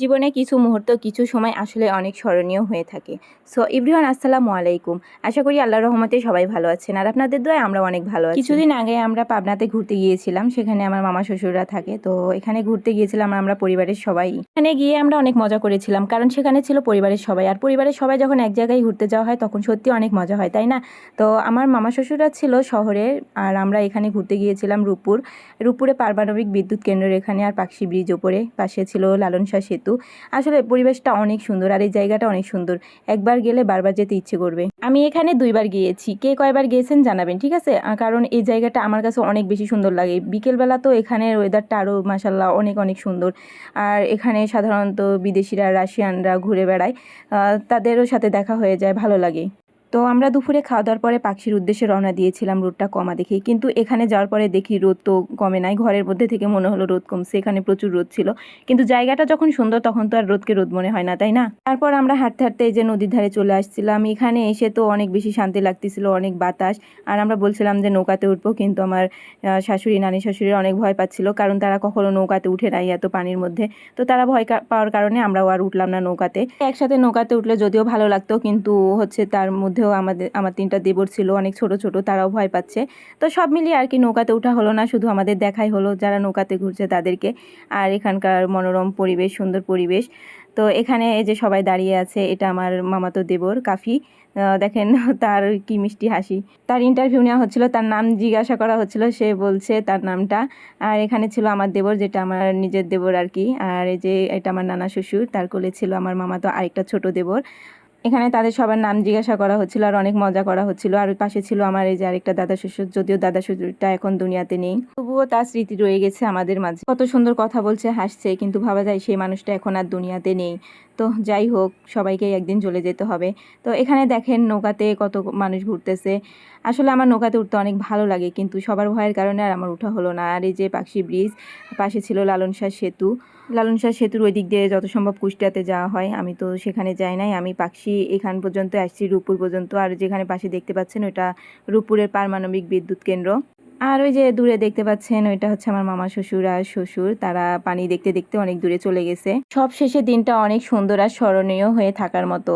জীবনে কিছু মুহূর্ত, কিছু সময় আসলে অনেক স্মরণীয় হয়ে থাকে। সো ইভরিওয়ান আসসালামু আলাইকুম। আশা করি আল্লাহ রহমতে সবাই ভালো আছেন। আর আপনাদের দোয়া আমরা অনেক ভালো আছি। কিছুদিন আগে আমরা পাবনাতে ঘুরতে গিয়েছিলাম, সেখানে আমার মামা শ্বশুররা থাকে। তো এখানে ঘুরতে গিয়েছিলাম আমরা পরিবারের সবাই। এখানে গিয়ে আমরা অনেক মজা করেছিলাম, কারণ সেখানে ছিল পরিবারের সবাই। আর পরিবারের সবাই যখন এক জায়গায় ঘুরতে যাওয়া হয়, তখন সত্যি অনেক মজা হয়, তাই না? তো আমার মামা শ্বশুররা ছিল শহরে, আর আমরা এখানে ঘুরতে গিয়েছিলাম রূপপুর। রূপপুরে পারমাণবিক বিদ্যুৎ কেন্দ্রের এখানে, আর পাকশি ব্রিজ ওপরে। পাশে ছিল লালন শাহ সেতু আসলে পরিবেশটা অনেক সুন্দর আর এই জায়গাটা অনেক সুন্দর। একবার গেলে বারবার যেতে ইচ্ছে করবে। আমি এখানে দুইবার গিয়েছি। কে কয়বার গিয়েছেন জানাবেন, ঠিক আছে? কারণ এই জায়গাটা আমার কাছে অনেক বেশি সুন্দর লাগে। বিকেলবেলা তো এখানের ওয়েদারটা আরও মাসাল্লাহ অনেক অনেক সুন্দর। আর এখানে সাধারণত বিদেশিরা, রাশিয়ানরা ঘুরে বেড়ায়। তাদেরও সাথে দেখা হয়ে যায়, ভালো লাগে। তো আমরা দুপুরে খাওয়া দাওয়ার পরে পাখির উদ্দেশ্যে রওনা দিয়েছিলাম রোদটা কমা দেখে কিন্তু এখানে যাওয়ার পরে দেখি রোদ তো কমে নাই। ঘরের মধ্যে থেকে মনে হলো রোদ কমছে, এখানে প্রচুর রোদ ছিল। কিন্তু জায়গাটা যখন সুন্দর তখন তো আর রোদকে রোদ মনে হয় না, তাই না? তারপর আমরা হাঁটতে হাঁটতে এই যে নদীর ধারে চলে আসছিলাম। এখানে এসে তো অনেক বেশি শান্তি লাগতেছিল, অনেক বাতাস। আর আমরা বলছিলাম যে নৌকাতে উঠবো, কিন্তু আমার শাশুড়ি, নানি শাশুড়ির অনেক ভয় পাচ্ছিল, কারণ তারা কখনো নৌকাতে উঠে নাই এত পানির মধ্যে। তো তারা ভয় পাওয়ার কারণে আমরাও আর উঠলাম না নৌকাতে। একসাথে নৌকাতে উঠলে যদিও ভালো লাগতো, কিন্তু হচ্ছে তার মধ্যেও আমাদের, আমার তিনটা দেবর ছিল, অনেক ছোট ছোট, তারাও ভয় পাচ্ছে। তো সব মিলিয়ে আর কি নৌকাতে ওঠা হলো না, শুধু আমাদের দেখাই হলো যারা নৌকাতে ঘুরছে তাদেরকে। আর এখানকার মনোরম পরিবেশ, সুন্দর পরিবেশ। তো এখানে এই যে সবাই দাঁড়িয়ে আছে, এটা আমার মামাতো দেবর, কাফি। দেখেন তার কি মিষ্টি হাসি। তার ইন্টারভিউ নেওয়া হচ্ছিল, তার নাম জিজ্ঞাসা করা হচ্ছিল, সে বলছে তার নামটা। আর এখানে ছিল আমার দেবর, যেটা আমার নিজের দেবর আর কি। আর এই যে, এটা আমার নানা শ্বশুর, তার কোলে ছিল আমার মামাতো আরেকটা ছোট দেবর। এখানে তাদের সবার নাম জিজ্ঞাসা করা হচ্ছিল আর অনেক মজা করা হচ্ছিল। আর পাশে ছিল আমার এই যে আরেকটা দাদা শ্বশুর, যদিও দাদা শ্বশুরটা এখন দুনিয়াতে নেই। তবুও তার স্মৃতি রয়ে গেছে আমাদের মাঝে। কত সুন্দর কথা বলছে, হাসছে, কিন্তু ভাবা যায় সেই মানুষটা এখন আর দুনিয়াতে নেই। তো যাই হোক সবাইকে একদিন চলে যেতে হবে। তো এখানে দেখেন নৌকাতে কত মানুষ ঘুরতেছে। আসলে আমার নৌকাতে উঠতে অনেক ভালো লাগে, কিন্তু সবার ভয়ের কারণে আর আমার উঠা হলো না। আর এই যে পাখি ব্রিজ, পাশে ছিল লালন শাহ সেতু। লালন শাহ সেতুর ওই দিক দিয়ে যত সম্ভব কুষ্টিয়াতে যাওয়া হয়। আমি তো সেখানে যাই নাই। আমি পাখি এখান পর্যন্ত আসছি, রূপপুর পর্যন্ত। আর যেখানে পাশে দেখতে পাচ্ছেন ওটা রূপপুরের পারমাণবিক বিদ্যুৎ কেন্দ্র। আর ওই যে দূরে দেখতে পাচ্ছেন, ওইটা হচ্ছে আমার মামা শ্বশুর আর শ্বশুর। তারা পানি দেখতে দেখতে অনেক দূরে চলে গেছে। সব শেষে দিনটা অনেক সুন্দর আর স্মরণীয় হয়ে থাকার মতো।